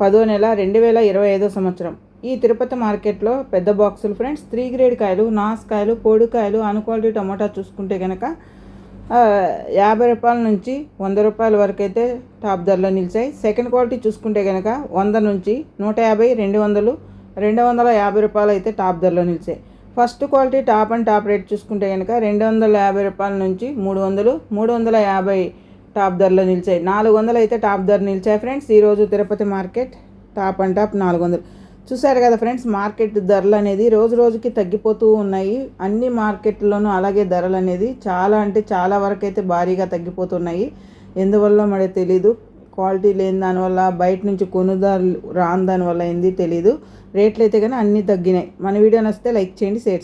పదో నెల రెండు వేల ఇరవై ఐదో సంవత్సరం. ఈ తిరుపతి మార్కెట్లో పెద్ద బాక్సులు ఫ్రెండ్స్. త్రీ గ్రేడ్ కాయలు నాసుకాయలు పొడికాయలు అన్క్వాలిటీ టమాటా చూసుకుంటే కనుక యాభై రూపాయల నుంచి వంద రూపాయల వరకు అయితే టాప్ ధరలో నిలిచాయి. సెకండ్ క్వాలిటీ చూసుకుంటే కనుక వంద నుంచి నూట యాభై రెండు వందలు రెండు వందల యాభై రూపాయలు అయితే టాప్ ధరలో నిలిచాయి. First quality top and top rate చూసుకుంటే కనుక రెండు వందల యాభై రూపాయల నుంచి మూడు వందలు మూడు వందల యాభై టాప్ ధరలో నిలిచాయి. నాలుగు వందలు అయితే టాప్ ధర నిలిచాయి ఫ్రెండ్స్. ఈరోజు Tirupati market top and top నాలుగు వందలు. చూసారు కదా ఫ్రెండ్స్ మార్కెట్ ధరలు అనేది రోజు రోజుకి తగ్గిపోతూ ఉన్నాయి. అన్ని మార్కెట్లోనూ అలాగే ధరలు అనేది చాలా అంటే చాలా వరకు అయితే భారీగా తగ్గిపోతున్నాయి. ఎందువల్ల మరి తెలీదు. క్వాలిటీ లేని దానివల్ల బయట నుంచి కొనుదారు రాని దానివల్ల ఏంది తెలీదు. రేట్లు అయితే కానీ అన్నీ తగ్గినాయి. మన వీడియో నచ్చితే లైక్ చేయండి షేర్